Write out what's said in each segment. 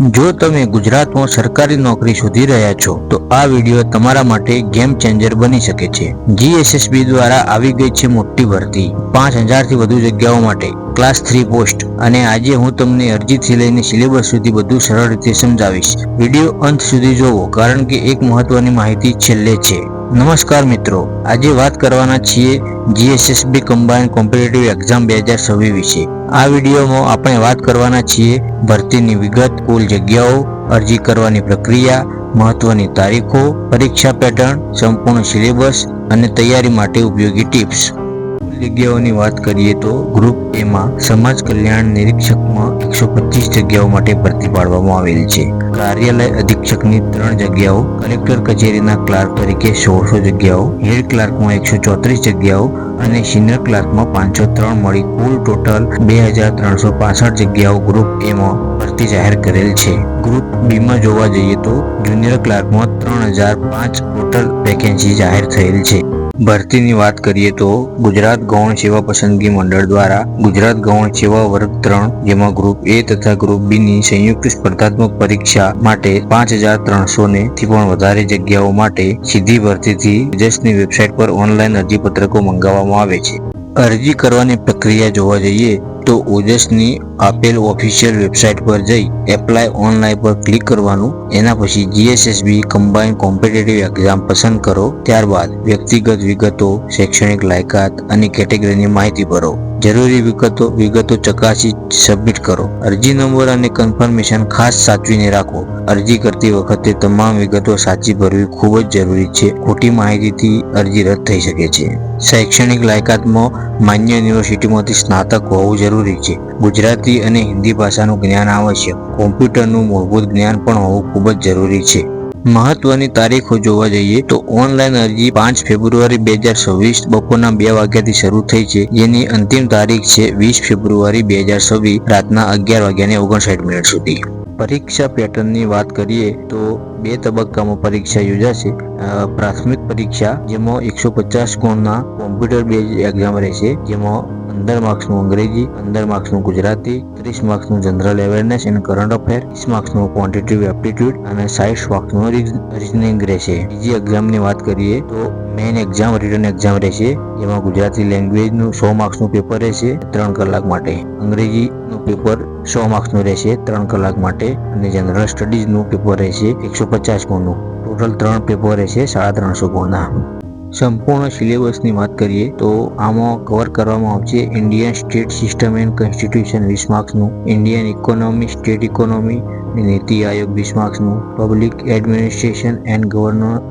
જો તમે ગુજરાતમાં સરકારી નોકરી શોધી રહ્યા છો, તો આ વીડિયો તમારા માટે ગેમ ચેન્જર બની શકે છે. જીએસએસબી દ્વારા આવી ગઈ છે મોટી ભરતી. પાંચ હજારથી વધુ જગ્યાઓ માટે ક્લાસ થ્રી પોસ્ટ અને આજે હું તમને અરજીથી લઈને સિલેબસ સુધી બધું સરળ રીતે સમજાવીશ. વીડિયો અંત સુધી જોવો, કારણ કે એક મહત્વની માહિતી છેલ્લે છે. નમસ્કાર મિત્રો, આજે વાત કરવાના છીએ જીએસએસબી કમ્બાઇન કોમ્પિટિટિવ એક્ઝામ બે હજાર છવ્વીસ વિશે. આ વિડીયોમાં આપણે વાત કરવાના છીએ ભરતીની વિગત, કુલ જગ્યાઓ, અરજી કરવાની પ્રક્રિયા, મહત્વની તારીખો, પરીક્ષા પેટર્ન સંપૂર્ણ સિલેબસ અને તૈયારી માટે ઉપયોગી ટિપ્સ જગ્યાઓની વાત કરીએ તો ગ્રુપ એમાં સમાજ કલ્યાણ નિરીક્ષકમાં એકસો પચીસ જગ્યાઓ માટે ભરતી પાડવામાં આવેલ છે. કાર્યાલય અધિક્ષકની ત્રણ જગ્યાઓ, કલેક્ટર કચેરીના ક્લાર્ક તરીકે સોળસો જગ્યાઓ, હેડ ક્લાર્કમાં એકસો ચોત્રીસ જગ્યાઓ અને સિનિયર ક્લાર્કમાં પાંચસો ત્રણ મળી કુલ ટોટલ બે હજાર ત્રણસો પાસઠ જગ્યાઓ ગ્રુપ એમાં ભરતી જાહેર કરેલ છે. ગ્રુપ બીમાં જોવા જઈએ તો જુનિયર ક્લાર્કમાં ત્રણ હજાર પાંચ ટોટલ વેકેન્સી જાહેર થયેલ છે. ભરતીની વાત કરીએ તો ગુજરાત ગૌણ સેવા પસંદગી મંડળ દ્વારા ગુજરાત ગૌણ સેવા વર્ગ ત્રણ જેમાં ગ્રુપ એ તથા ગ્રુપ બી ની સંયુક્ત સ્પર્ધાત્મક પરીક્ષા માટે પાંચ હજાર ત્રણસો ને થી પણ વધારે જગ્યાઓ માટે સીધી ભરતીથી વિદેશની વેબસાઇટ પર ઓનલાઈન અરજીપત્રકો મંગાવવામાં આવે છે. અરજી કરવાની પ્રક્રિયા જોવા જઈએ તો ઓજસની આપેલ ઓફિશિયલ વેબસાઇટ પર જઈ એપ્લાય ઓનલાઈન પર ક્લિક કરવાનું, એના પછી જીએસએસબી કમ્બાઇન કોમ્પિટેટિવ એક્ઝામ પસંદ કરો, ત્યારબાદ વ્યક્તિગત વિગતો, શૈક્ષણિક લાયકાત અને કેટેગરીની માહિતી ભરો. જરૂરી વિગતો વિગતો ચકાસી સબમિટ કરો. અરજી નંબર અને કન્ફર્મેશન ખાસ સાચવીને રાખો. અરજી કરતી વખતે તમામ વિગતો સાચી ભરવી ખૂબ જ જરૂરી છે. ખોટી માહિતીથી અરજી રદ થઈ શકે છે. શૈક્ષણિક લાયકાતમાં માન્ય યુનિવર્સિટીમાંથી સ્નાતક હોવું જરૂરી છે. ગુજરાતી અને હિન્દી ભાષાનું જ્ઞાન આવશ્યક. કોમ્પ્યુટરનું મૂળભૂત જ્ઞાન પણ હોવું ખૂબ જ જરૂરી છે. મહત્વની તારીખો જોવા જઈએ તો ઓનલાઈન અરજી પાંચ ફેબ્રુઆરી બે હજાર છવ્વીસ બપોરના બે વાગ્યાથી શરૂ થઈ છે. જેની અંતિમ તારીખ છે વીસ ફેબ્રુઆરી બે હજાર છવ્વીસ રાતના અગિયાર વાગ્યાને ઓગણસાઠ મિનિટ સુધી. પરીક્ષા પેટર્નની વાત કરીએ તો બે તબક્કામાં પરીક્ષા યોજાશે. પ્રાથમિક પરીક્ષા, જેમાં એકસો પચાસ ગુણના કોમ્પ્યુટર બેઝ એક્ઝામ રહેશે, જેમાં પંદર માર્ક્સનું અંગ્રેજી પંદર માર્ક્સનું ગુજરાતી ત્રીસ માર્ક્સનું general awareness and current affair ત્રીસ માર્ક્સનું ક્વોન્ટિટિવ એપ્ટિટ્યુડ અને સાઠ માર્ક્સનું રિઝનિંગ રહેશે. બીજી એક્ઝામની વાત કરીએ તો મેઇન એક્ઝામ રિટર્ન એક્ઝામ રહેશે, જેમાં ગુજરાતી લેંગ્વેજનું સો માર્ક્સનું પેપર રહેશે, ત્રણ કલાક માટે. અંગ્રેજીનું પેપર સો માર્ક્સનું રહેશે, ત્રણ કલાક માટે અને જનરલ સ્ટડીઝનું પેપર રહેશે, એકસો પચાસ ગુણનું. ટોટલ ત્રણ પેપર રહેશે, સાડા ત્રણસો ગુણના. સંપૂર્ણ સિલેબસની વાત કરીએ તો આમાં કવર કરવામાં આવશે Indian state system and constitution વીસ માર્ક્સનું ઇન્ડિયન ઇકોનોમી સ્ટેટ ઇકોનોમી નીતિ આયોગ વીસ માર્ક્સનું પબ્લિક એડમિનિસ્ટ્રેશન એન્ડ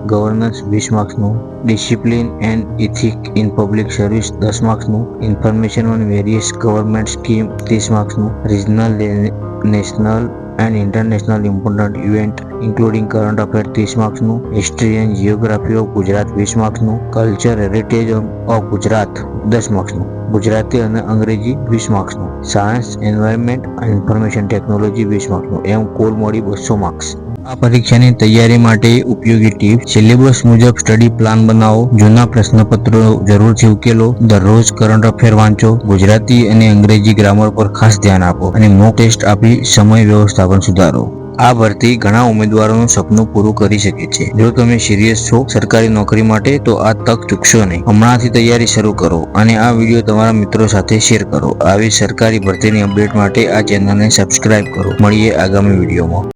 ગવર્નન્સ વીસ માર્ક્સનું discipline and ethic in public service દસ માર્ક્સનું information on various government scheme ત્રીસ માર્ક્સનું regional national and international important event including current affair ત્રીસ માર્ક્સનું history and geography of Gujarat વીસ માર્ક્સનું કલ્ચર હેરિટેજ ઓફ ગુજરાત દસ માર્ક્સનું ગુજરાતી અને અંગ્રેજી વીસ માર્ક્સનું સાયન્સ એન્વાયરમેન્ટ ઇન્ફોર્મેશન ટેકનોલોજી વીસ માર્ક્સનું એમ કુલ મળી બસો માર્ક્સ આ પરીક્ષાની તૈયારી માટે ઉપયોગી ટીપ સિલેબસ મુજબ સ્ટડી પ્લાન બનાવો, જૂના પ્રશ્નપત્રો જરૂરથી ઉકેલો, દરરોજ કરંટ અફેર વાંચો, ગુજરાતી અને અંગ્રેજી ગ્રામર પર ખાસ ધ્યાન આપો અને મોક ટેસ્ટ આપી સમય વ્યવસ્થાપન સુધારો. આ ભરતી ઘણા ઉમેદવારોનું સપનું પૂરું કરી શકે છે. જો તમે સિરિયસ છો સરકારી નોકરી માટે, તો આ તક ચૂકશો નહીં. હમણાંથી તૈયારી શરૂ કરો અને આ વીડિયો તમારા મિત્રો સાથે શેર કરો. આવી સરકારી ભરતીની અપડેટ માટે આ ચેનલને સબસ્ક્રાઇબ કરો. મળીએ આગામી વિડીયોમાં.